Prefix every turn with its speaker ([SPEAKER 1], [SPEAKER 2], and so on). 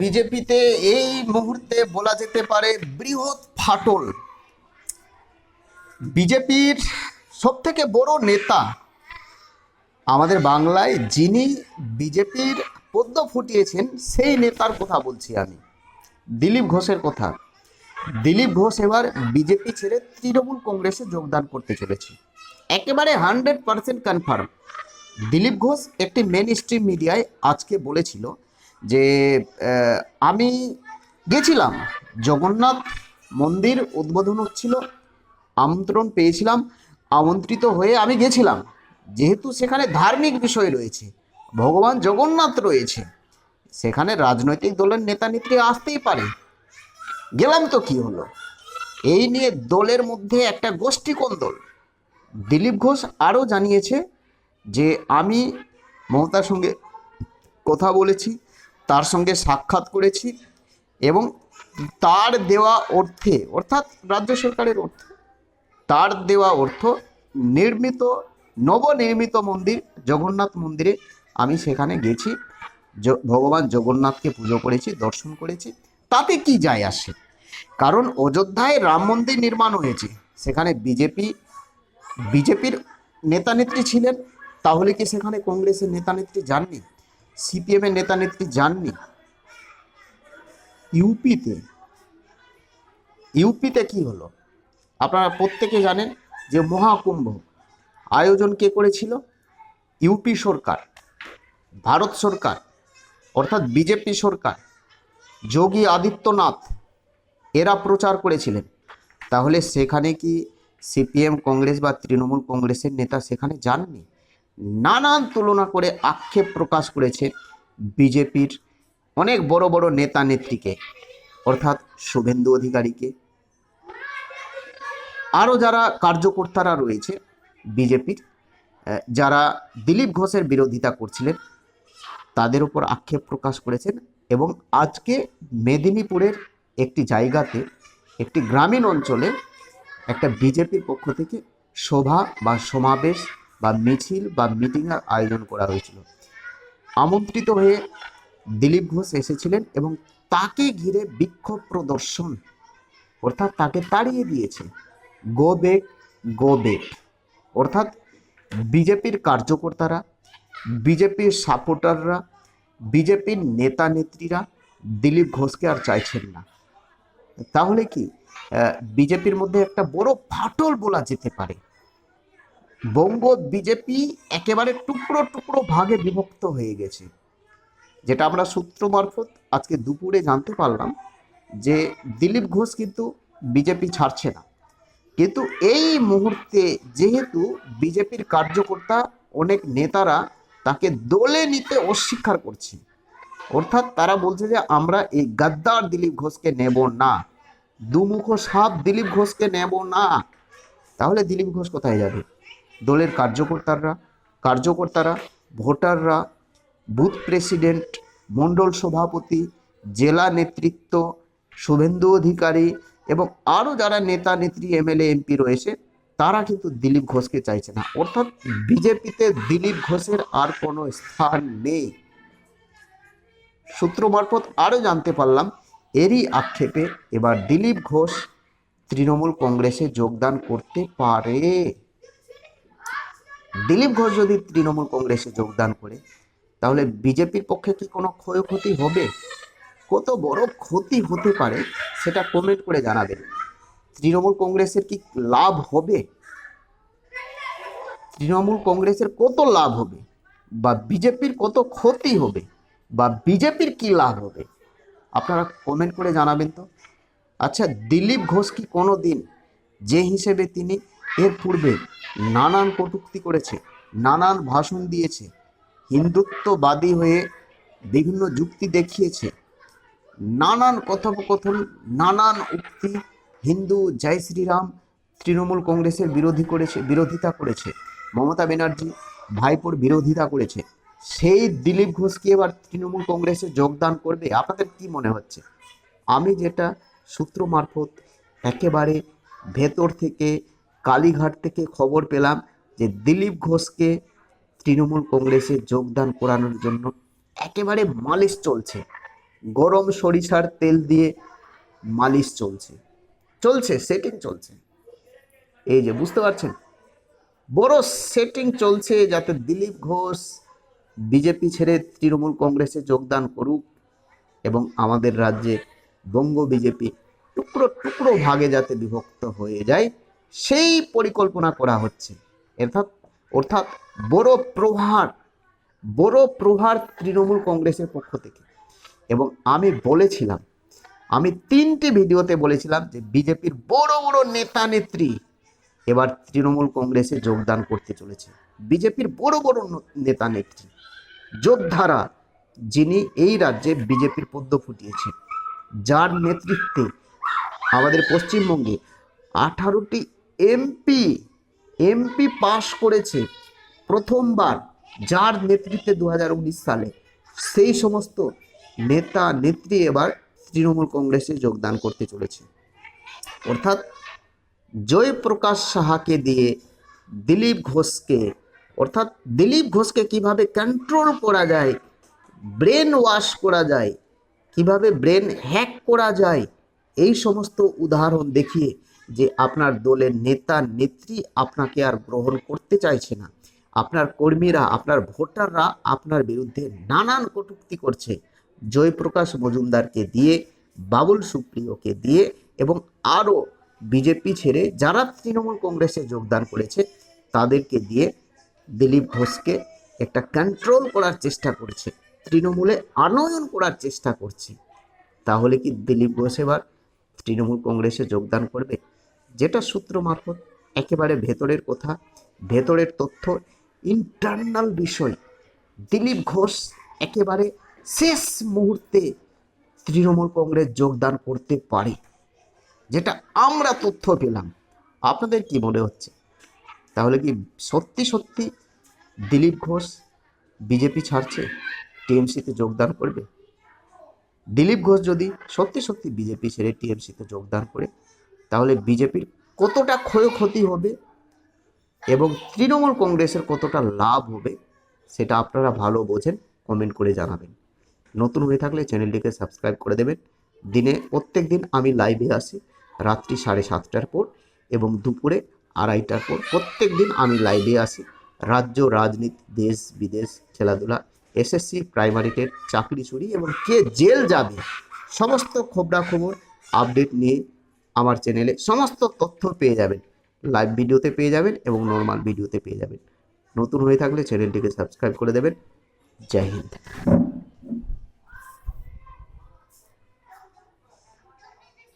[SPEAKER 1] বিজেপিতে এই মুহূর্তে বলা যেতে পারে বৃহৎ ফাটল। বিজেপির সব থেকে বড় নেতা আমাদের বাংলায় যিনি বিজেপির পদ্ম ফুটিয়েছেন, সেই নেতার কথা বলছি আমি। দিলীপ ঘোষের কথা। দিলীপ ঘোষ এবার বিজেপি ছেড়ে তৃণমূল কংগ্রেসে যোগদান করতে চলেছে। একেবারে hundred percent confirm. Dilip Ghosh একটি মেন স্ট্রিম মিডিয়ায় আজকে বলেছিল যে আমি গেছিলাম। জগন্নাথ মন্দির উদ্বোধন হচ্ছিল, আমন্ত্রণ পেয়েছিলাম, আমন্ত্রিত হয়ে আমি গেছিলাম। যেহেতু সেখানে ধার্মিক বিষয় রয়েছে, ভগবান জগন্নাথ রয়েছে, সেখানে রাজনৈতিক দলের নেতা নেত্রী আসতেই পারে। গেলাম তো কি হলো? এই নিয়ে দলের মধ্যে একটা গোষ্ঠী দল। দিলীপ ঘোষ আরও জানিয়েছে যে, আমি মমতার সঙ্গে কথা বলেছি তার সঙ্গে সাক্ষাৎ করেছি এবং তার দেওয়া অর্থে, অর্থাৎ রাজ্য সরকারের অর্থ, তার দেওয়া অর্থ নির্মিত, নবনির্মিত মন্দির, জগন্নাথ মন্দিরে আমি সেখানে গেছি। ভগবান জগন্নাথকে পুজো করেছি, দর্শন করেছি। তাতে কি যায় আসে? কারণ অযোধ্যায় রাম মন্দির নির্মাণ হয়েছে। সেখানে বিজেপি, বিজেপির নেতা নেত্রী ছিলেন। তাহলে কি সেখানে কংগ্রেসের নেতা নেত্রী যাননি? সিপিএমের নেতা নেত্রী যাননি। ইউপিতে ইউপিতে কি হলো? আপনারা প্রত্যেকে জানেন যে মহাকুম্ভ আয়োজন কে করেছিল? ইউপি সরকার, ভারত সরকার, অর্থাৎ বিজেপি সরকার, যোগী আদিত্যনাথ, এরা প্রচার করেছিলেন। তাহলে সেখানে কি সিপিএম, কংগ্রেস বা তৃণমূল কংগ্রেসের নেতা সেখানে যাননি? নানান তুলনা করে আক্ষেপ প্রকাশ করেছে বিজেপির অনেক বড় বড় নেতা নেত্রীকে, অর্থাৎ শুভেন্দু অধিকারীকে। আরও যারা কার্যকর্তারা রয়েছে বিজেপির যারা দিলীপ ঘোষের বিরোধিতা করছিলেন, তাদের উপর আক্ষেপ প্রকাশ করেছেন এবং আজকে মেদিনীপুরের একটি জায়গাতে, একটি গ্রামীণ অঞ্চলে একটা বিজেপির পক্ষ থেকে সভা বা সমাবেশ বা মিছিল বা মিটিংয়ের আয়োজন করা হয়েছিল। আমন্ত্রিত হয়ে দিলীপ ঘোষ এসেছিলেন এবং তাকে ঘিরে বিক্ষোভ প্রদর্শন, অর্থাৎ তাকে তাড়িয়ে দিয়েছে। গো বেক গো বেক অর্থাৎ বিজেপির কার্যকর্তারা, বিজেপির সাপোর্টাররা, বিজেপির নেতা নেত্রীরা দিলীপ ঘোষকে আর চাইছেন না। তাহলে কি বিজেপির মধ্যে একটা বড় ফাটল বলা যেতে পারে? বঙ্গ বিজেপি একেবারে টুকরো টুকরো ভাগে বিভক্ত হয়ে গেছে। যেটা আমরা সূত্র মারফত আজকে দুপুরে জানতে পারলাম যে দিলীপ ঘোষ কিন্তু বিজেপি ছাড়ছে না। কিন্তু এই মুহূর্তে যেহেতু বিজেপির কার্যকর্তা অনেক নেতারা তাকে দলে নিতে অস্বীকার করছে, অর্থাৎ তারা বলছে যে আমরা এই গাদ্দার দিলীপ ঘোষকে নেব না, দুমুখ সাপ দিলীপ ঘোষকে নেব না, তাহলে দিলীপ ঘোষ কোথায় যাবে? দলের কার্যকর্তারা কার্যকর্তারা, ভোটাররা, বুথ প্রেসিডেন্ট, মণ্ডল সভাপতি, জেলা নেতৃত্ব, শুভেন্দু অধিকারী এবং আরও যারা নেতা, নেত্রী, এমএলএ, এমপি রয়েছে, তারা কিন্তু দিলীপ ঘোষকে চাইছে না। অর্থাৎ বিজেপিতে দিলীপ ঘোষের আর কোনো স্থান নেই। সূত্র মারফত আরও জানতে পারলাম, এরই আক্ষেপে এবার দিলীপ ঘোষ তৃণমূল কংগ্রেসে যোগদান করতে পারে। দিলীপ ঘোষ যদি তৃণমূল কংগ্রেসে যোগদান করে, তাহলে বিজেপির পক্ষে কি কোনো ক্ষয়ক্ষতি হবে? কত বড় ক্ষতি হতে পারে সেটা কমেন্ট করে জানাবেন। তৃণমূল কংগ্রেসের কি লাভ হবে? তৃণমূল কংগ্রেসের কত লাভ হবে? বা বিজেপির কত ক্ষতি হবে? বা বিজেপির কি লাভ হবে? আপনারা কমেন্ট করে জানাবেন তো। আচ্ছা দিলীপ ঘোষ কি কোনো দিন যে হিসেবে তিনি এর পূর্বে নানান কটুক্তি করেছে, নানান ভাষণ দিয়েছে, হিন্দুত্ববাদী হয়ে বিভিন্ন যুক্তি দেখিয়েছে, নানান কথোপকথন, নানান উক্তি হিন্দু জয় শ্রীরাম তৃণমূল কংগ্রেসের বিরোধী করেছে, বিরোধিতা করেছে, মমতা ব্যানার্জি ভাইপোর বিরোধিতা করেছে, সেই দিলীপ ঘোষ কি এবার তৃণমূল কংগ্রেসে যোগদান করবে, আপনাদের কি মনে হচ্ছে? আমি যেটা সূত্র মারফত একেবারে ভেতর থেকে কালীঘাট থেকে খবর পেলাম যে দিলীপ ঘোষকে তৃণমূল কংগ্রেসে যোগদান করানোর জন্য একেবারে মালিশ চলছে। গরম সরিষার তেল দিয়ে মালিশ চলছে। চলছে সেটিং চলছে। এই যে, বুঝতে পারছেন? বড় সেটিং চলছে যাতে দিলীপ ঘোষ বিজেপি ছেড়ে তৃণমূল কংগ্রেসে যোগদান করুক এবং আমাদের রাজ্যে বঙ্গ বিজেপি টুকরো টুকরো ভাগে যাতে বিভক্ত হয়ে যায়। সেই পরিকল্পনা করা হচ্ছে। অর্থাৎ অর্থাৎ বড় প্রহার বড় প্রহার তৃণমূল কংগ্রেসের পক্ষ থেকে। এবং আমি বলেছিলাম, আমি তিনটি ভিডিওতে বলেছিলাম যে বিজেপির বড় বড় নেতা নেত্রী এবার তৃণমূল কংগ্রেসে যোগদান করতে চলেছে। বিজেপির বড় বড় নেতা নেত্রী, যোদ্ধারা যিনি এই রাজ্যে বিজেপির পদ্ম ফুটিয়েছেন, যার নেতৃত্বে আমাদের পশ্চিমবঙ্গে আঠারোটি এমপি এমপি পাশ করেছে প্রথমবার, যার নেতৃত্বে দু হাজার উনিশ সালে। সেই সমস্ত নেতা, নেত্রী এবার তৃণমূল কংগ্রেসে যোগদান করতে চলেছে। অর্থাৎ জয়প্রকাশ সাহাকে দিয়ে দিলীপ ঘোষকে, অর্থাৎ দিলীপ ঘোষকে কীভাবে কন্ট্রোল করা যায় ব্রেন ওয়াশ করা যায়, কীভাবে ব্রেন হ্যাক করা যায়, এই সমস্ত উদাহরণ দেখিয়ে যে আপনার দলের নেতা, নেত্রী আপনাকে আর গ্রহণ করতে চাইছে না। আপনার কর্মীরা, আপনার ভোটাররা আপনার বিরুদ্ধে নানান কটূক্তি করছে। জয়প্রকাশ মজুমদারকে দিয়ে, বাবুল সুপ্রিয়কে দিয়ে এবং আরও বিজেপি ছেড়ে যারা তৃণমূল কংগ্রেসে যোগদান করেছে, তাদেরকে দিয়ে দিলীপ ঘোষকে একটা কন্ট্রোল করার চেষ্টা করছে। তৃণমূলে আনয়ন করার চেষ্টা করছে। তাহলে কি দিলীপ ঘোষ এবার তৃণমূল কংগ্রেসে যোগদান করবে? যেটা সূত্র মারফত একেবারে ভেতরের কথা, ভেতরের তথ্য ইন্টারনাল বিষয়। দিলীপ ঘোষ একেবারে শেষ মুহূর্তে তৃণমূল কংগ্রেস যোগদান করতে পারে, যেটা আমরা তথ্য পেলাম। আপনাদের কি মনে হচ্ছে? তাহলে কি সত্যি সত্যি দিলীপ ঘোষ বিজেপি ছাড়ছে, টিএমসিতে যোগদান করবে? দিলীপ ঘোষ যদি সত্যি সত্যি বিজেপি ছেড়ে টিএমসিতে যোগদান করে তাহলে বিজেপির কতটা ক্ষয়ক্ষতি হবে এবং তৃণমূল কংগ্রেসের কতটা লাভ হবে সেটা আপনারা ভালো বোঝেন কমেন্ট করে জানাবেন। নতুন হয়ে থাকলে চ্যানেলটিকে সাবস্ক্রাইব করে দেবেন। দিনে প্রত্যেক দিন আমি লাইভে আসি, রাত্রি সাড়ে সাতটার পর এবং দুপুরে আড়াইটার পর প্রত্যেক দিন আমি লাইভে আসি। রাজ্য, রাজনীতি, দেশ, বিদেশ, খেলাধুলা এসএসসি প্রাইমারি টেট চাকরি চুরি এবং কে জেল যাবে, সমস্ত খবরাখবর আপডেট নিয়ে আমার চ্যানেলে সমস্ত তথ্য পেয়ে যাবেন। লাইভ ভিডিওতে পেয়ে যাবেন এবং নর্মাল ভিডিওতে পেয়ে যাবেন। নতুন হয়ে থাকলে চ্যানেলটিকে সাবস্ক্রাইব করে দেবেন। জয় হিন্দ।